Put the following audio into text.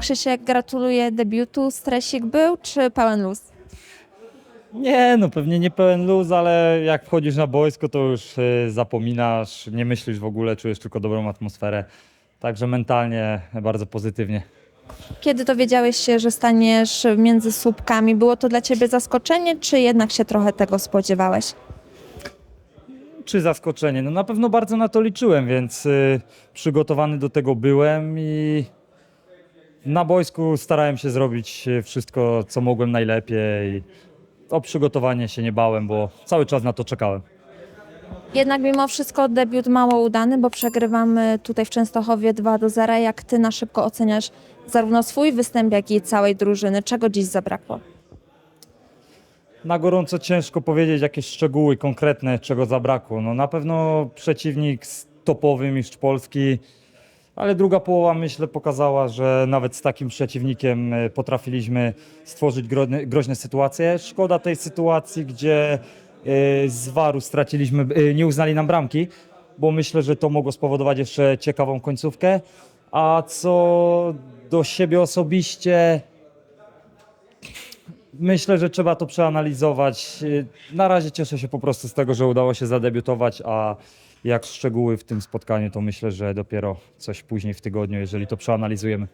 Krzysiek, gratuluję debiutu. Stresik był czy pełen luz? Nie, no pewnie nie pełen luz, ale jak wchodzisz na boisko, to już y, zapominasz, nie myślisz w ogóle, czujesz tylko dobrą atmosferę. Także mentalnie bardzo pozytywnie. Kiedy dowiedziałeś się, że staniesz między słupkami, było to dla ciebie zaskoczenie, czy jednak się trochę tego spodziewałeś? Czy zaskoczenie? No na pewno bardzo na to liczyłem, więc y, przygotowany do tego byłem i na boisku starałem się zrobić y, wszystko, co mogłem najlepiej. O przygotowanie się nie bałem, bo cały czas na to czekałem. Jednak mimo wszystko debiut mało udany, bo przegrywamy tutaj w Częstochowie 2 do 0. Jak ty na szybko oceniasz zarówno swój występ, jak i całej drużyny? Czego dziś zabrakło? Na gorąco ciężko powiedzieć jakieś szczegóły konkretne, czego zabrakło. No na pewno przeciwnik z topowy mistrz Polski, ale druga połowa myślę pokazała, że nawet z takim przeciwnikiem e, potrafiliśmy stworzyć groźne, sytuacje. Szkoda tej sytuacji, gdzie e, z waru straciliśmy, e, nie uznali nam bramki, bo myślę, że to mogło spowodować jeszcze ciekawą końcówkę. A co do siebie osobiście, Myślę, że trzeba to przeanalizować. Y, Na razie cieszę się po prostu z tego, że udało się zadebiutować, a jak szczegóły w tym spotkaniu, to myślę, że dopiero coś później w tygodniu, jeżeli to przeanalizujemy.